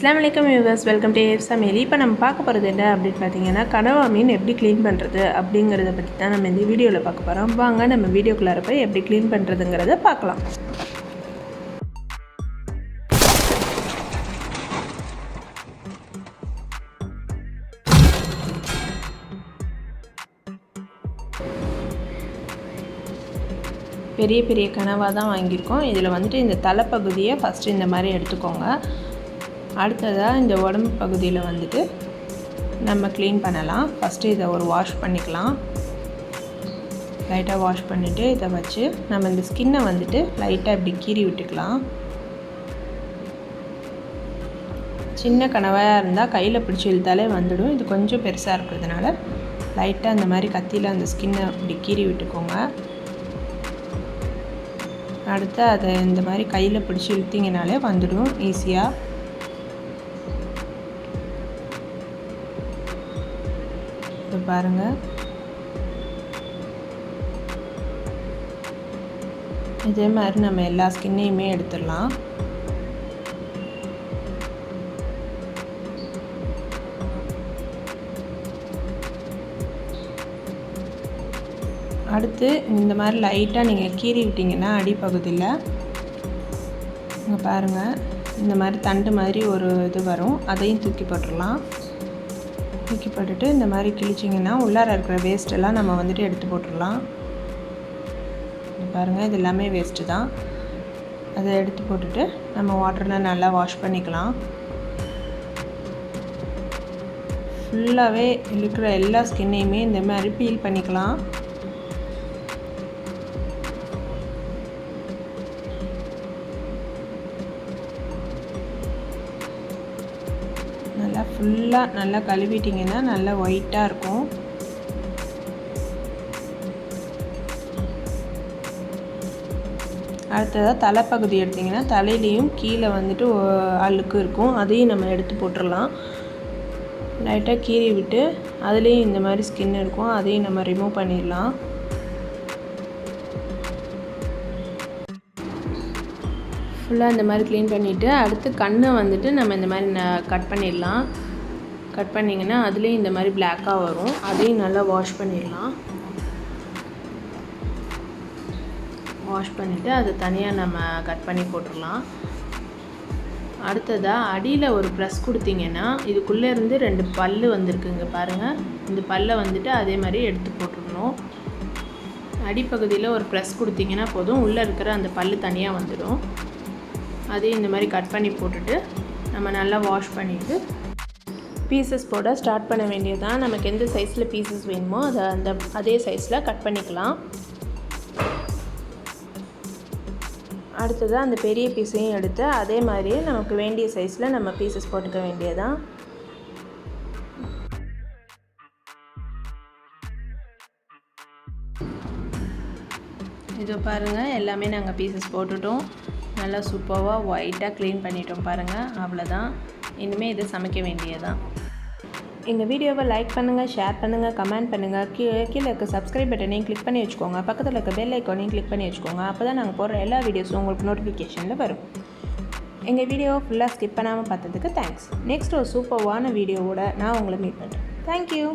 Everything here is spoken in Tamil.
அஸ்லாம் வலைக்கம் யூவர்ஸ் வெல்கம் டு ஏஃப் சமையல் இப்போ நம்ம பார்க்க போகிறது என்ன அப்படின்னு பார்த்தீங்கன்னா கனவா மீன் எப்படி க்ளீன் பண்ணுறது அப்படிங்கிறத பற்றி தான் நம்ம இந்த வீடியோவில் பார்க்க போகிறோம் வாங்க நம்ம வீடியோக்குள்ளார போய் எப்படி க்ளீன் பண்ணுறதுங்கிறத பார்க்கலாம். பெரிய பெரிய கனவாக தான் வாங்கியிருக்கோம். இதில் வந்துட்டு இந்த தலைப்பகுதியை ஃபஸ்ட்டு இந்த மாதிரி எடுத்துக்கோங்க. அடுத்ததாக இந்த உடம்பு பகுதியில் வந்துட்டு நம்ம க்ளீன் பண்ணலாம். ஃபஸ்ட்டு இதை ஒரு வாஷ் பண்ணிக்கலாம். லைட்டாக வாஷ் பண்ணிவிட்டு இதை வச்சு நம்ம இந்த ஸ்கின்னை வந்துட்டு லைட்டாக இப்படி கீறி விட்டுக்கலாம். சின்ன கனவாக இருந்தால் கையில் பிடிச்சி இழுத்தாலே வந்துடும். இது கொஞ்சம் பெருசாக இருக்கிறதுனால லைட்டாக அந்த மாதிரி கத்தியில் அந்த ஸ்கின்னை இப்படி கீறி விட்டுக்கோங்க. அடுத்து அதை இந்த மாதிரி கையில் பிடிச்சி இழுத்திங்கனாலே வந்துடும். ஈஸியாக இது பாருங்கள் இதே மாதிரி நம்ம எல்லா ஸ்கின்னையுமே எடுத்துடலாம். அடுத்து இந்த மாதிரி லைட்டாக நீங்கள் கீறி விட்டிங்கன்னா அடிப்பகுதியில் இங்கே பாருங்கள் இந்த மாதிரி தண்டு மாதிரி ஒரு இது வரும். அதையும் தூக்கி போட்டுடலாம். தூக்கி போட்டுட்டு இந்த மாதிரி கிழிச்சிங்கன்னா உள்ளார இருக்கிற வேஸ்ட்டெல்லாம் நம்ம வந்துட்டு எடுத்து போட்டுடலாம். பாருங்கள் இது எல்லாமே வேஸ்ட்டு தான். அதை எடுத்து போட்டுட்டு நம்ம வாட்டரில் நல்லா வாஷ் பண்ணிக்கலாம். ஃபுல்லாகவே இருக்கிற எல்லா ஸ்கின்னையுமே இந்த மாதிரி பீல் பண்ணிக்கலாம். நல்லா ஃபுல்லாக நல்லா கழுவிட்டிங்கன்னா நல்லா ஒயிட்டாக இருக்கும். அடுத்ததாக தலைப்பகுதி எடுத்திங்கன்னா தலையிலையும் கீழே வந்துட்டு அழுக்கு இருக்கும். அதையும் நம்ம எடுத்து போட்டுடலாம் லைட்டாக கீறி விட்டு அதுலேயும் இந்த மாதிரி ஸ்கின் இருக்கும். அதையும் நம்ம ரிமூவ் பண்ணிடலாம். ஃபுல்லாக இந்த மாதிரி க்ளீன் பண்ணிவிட்டு அடுத்து கண்ணை வந்துட்டு நம்ம இந்த மாதிரி ந கட் பண்ணிடலாம். கட் பண்ணிங்கன்னா அதுலேயும் இந்த மாதிரி பிளாக்காக வரும். அதையும் நல்லா வாஷ் பண்ணிடலாம். வாஷ் பண்ணிவிட்டு அதை தனியாக நம்ம கட் பண்ணி போட்டுடலாம். அடுத்ததாக அடியில் ஒரு ப்ரெஸ் கொடுத்தீங்கன்னா இதுக்குள்ளே இருந்து ரெண்டு பல் வந்திருக்குங்க பாருங்கள் இந்த பல்லை வந்துட்டு அதே மாதிரி எடுத்து போட்டுடணும். அடிப்பகுதியில் ஒரு ப்ரெஸ் கொடுத்தீங்கன்னா போதும். உள்ளே இருக்கிற அந்த பல் தனியாக வந்துடும். அதையும் இந்த மாதிரி கட் பண்ணி போட்டுட்டு நம்ம நல்லா வாஷ் பண்ணிவிட்டு பீசஸ் போட ஸ்டார்ட் பண்ண வேண்டியதான் நமக்கு எந்த சைஸில் பீசஸ் வேணுமோ அதை அந்த அதே சைஸில் கட் பண்ணிக்கலாம். அடுத்ததாக அந்த பெரிய பீஸையும் எடுத்து அதே மாதிரியே நமக்கு வேண்டிய சைஸில் நம்ம பீசஸ் போட்டுக்க வேண்டியதான் இதோ பாருங்கள் எல்லாமே நாங்கள் பீசஸ் போட்டுட்டோம். நல்லா சூப்பராக ஒயிட்டாக க்ளீன் பண்ணிட்டோம் பாருங்கள் அவ்வளோதான் இனிமேல் இதை சமைக்க வேண்டியதான் எங்கள் வீடியோவை லைக் பண்ணுங்கள் ஷேர் பண்ணுங்கள் கமெண்ட் பண்ணுங்கள் கீழே கீழே இருக்க சப்ஸ்கிரைப் பட்டனையும் கிளிக் பண்ணி வச்சுக்கோங்க. பக்கத்தில் இருக்க பெல் ஐக்கானையும் கிளிக் பண்ணி வச்சுக்கோங்க. அப்போ தான் நாங்கள் போடுற எல்லா வீடியோஸும் உங்களுக்கு நோட்டிஃபிகேஷனில் வரும். எங்கள் வீடியோவை ஃபுல்லாக ஸ்கிப் பண்ணாமல் பார்த்ததுக்கு தேங்க்ஸ் நெக்ஸ்ட் ஒரு சூப்பர்வான வீடியோவோட நான் உங்களை மீட் பண்ணுறேன் தேங்க்யூ